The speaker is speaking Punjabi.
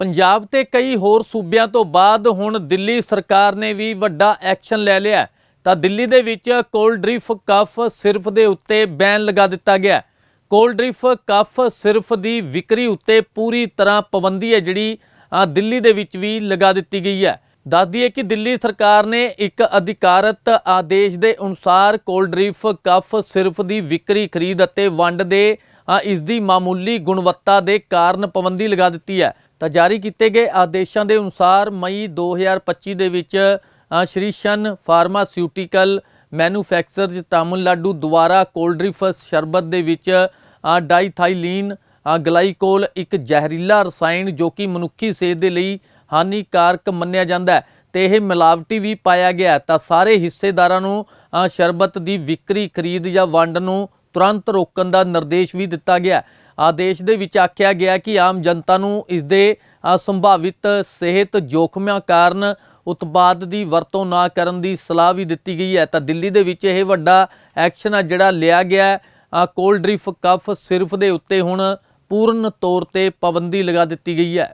ਪੰਜਾਬ ਤੇ ਕਈ ਹੋਰ ਸੂਬਿਆਂ ਤੋਂ ਬਾਅਦ ਹੁਣ ਦਿੱਲੀ ਸਰਕਾਰ ਨੇ ਵੀ ਵੱਡਾ ਐਕਸ਼ਨ ਲੈ ਲਿਆ ਤਾਂ ਦਿੱਲੀ ਦੇ ਵਿੱਚ ਕੋਲਡ ਡਰਿਫ ਕਫ ਸਿਰਫ ਦੇ ਉੱਤੇ ਬੈਨ ਲਗਾ ਦਿੱਤਾ ਗਿਆ ਹੈ। ਕੋਲਡ ਡਰਿਫ ਕਫ ਸਿਰਫ ਦੀ ਵਿਕਰੀ ਉੱਤੇ ਪੂਰੀ ਤਰ੍ਹਾਂ ਪਾਬੰਦੀ ਹੈ ਜਿਹੜੀ ਦਿੱਲੀ ਦੇ ਵਿੱਚ ਵੀ ਲਗਾ ਦਿੱਤੀ ਗਈ ਹੈ। ਦੱਸ ਦਈਏ ਕਿ ਦਿੱਲੀ ਸਰਕਾਰ ਨੇ ਇੱਕ ਅਧਿਕਾਰਤ ਆਦੇਸ਼ ਦੇ ਅਨੁਸਾਰ ਕੋਲਡ ਡਰਿਫ ਕਫ ਸਿਰਫ ਦੀ ਵਿਕਰੀ ਖਰੀਦ ਅਤੇ ਵੰਡ ਦੇ ਇਸ ਦੀ ਮਾਮੂਲੀ ਗੁਣਵੱਤਾ ਦੇ ਕਾਰਨ ਪਾਬੰਦੀ ਲਗਾ ਦਿੱਤੀ ਹੈ। ਤਾਂ ਜਾਰੀ ਕੀਤੇ ਗਏ ਆਦੇਸ਼ਾਂ ਦੇ ਅਨੁਸਾਰ ਮਈ 2025 ਦੇ ਵਿੱਚ Sresan pharmaceutical manufacturers Tamil Nadu ਦੁਆਰਾ ਕੋਲਡ ਸ਼ਰਬਤ ਦੇ ਵਿੱਚ ਡਾਈਥਾਈਲੀਨ ਗਲਾਈਕੋਲ ਇੱਕ ਜ਼ਹਿਰੀਲਾ ਰਸਾਇਣ ਜੋ ਕਿ ਮਨੁੱਖੀ ਸਿਹਤ ਦੇ ਲਈ ਹਾਨੀਕਾਰਕ ਮੰਨਿਆ ਜਾਂਦਾ ਹੈ ਤੇ ਇਹ ਮਿਲਾਵਟੀ ਵੀ ਪਾਇਆ ਗਿਆ ਤਾਂ ਸਾਰੇ ਹਿੱਸੇਦਾਰਾਂ ਨੂੰ ਸ਼ਰਬਤ ਦੀ ਵਿਕਰੀ, ਖਰੀਦ ਜਾਂ ਵੰਡ ਨੂੰ ਤੁਰੰਤ ਰੋਕਣ ਦਾ ਨਿਰਦੇਸ਼ ਵੀ ਦਿੱਤਾ ਗਿਆ। ਆਦੇਸ਼ ਦੇ ਵਿੱਚ ਆਖਿਆ ਗਿਆ ਕਿ ਆਮ ਜਨਤਾ ਨੂੰ ਇਸ ਦੇ ਸੰਭਾਵਿਤ ਸਿਹਤ ਜੋਖਮਾਂ ਕਾਰਨ ਉਤਪਾਦ ਦੀ ਵਰਤੋਂ ਨਾ ਕਰਨ ਦੀ ਸਲਾਹ ਵੀ ਦਿੱਤੀ ਗਈ ਹੈ। ਤਾਂ ਦਿੱਲੀ ਦੇ ਵਿੱਚ ਇਹ ਵੱਡਾ ਐਕਸ਼ਨ ਆ ਜਿਹੜਾ ਲਿਆ ਗਿਆ ਹੈ। ਕੋਲਡ ਡਰਿਫ ਕਫ ਸਿਰਫ ਦੇ ਉੱਤੇ ਹੁਣ ਪੂਰਨ ਤੌਰ ਤੇ ਪਾਬੰਦੀ ਲਗਾ ਦਿੱਤੀ ਗਈ ਹੈ।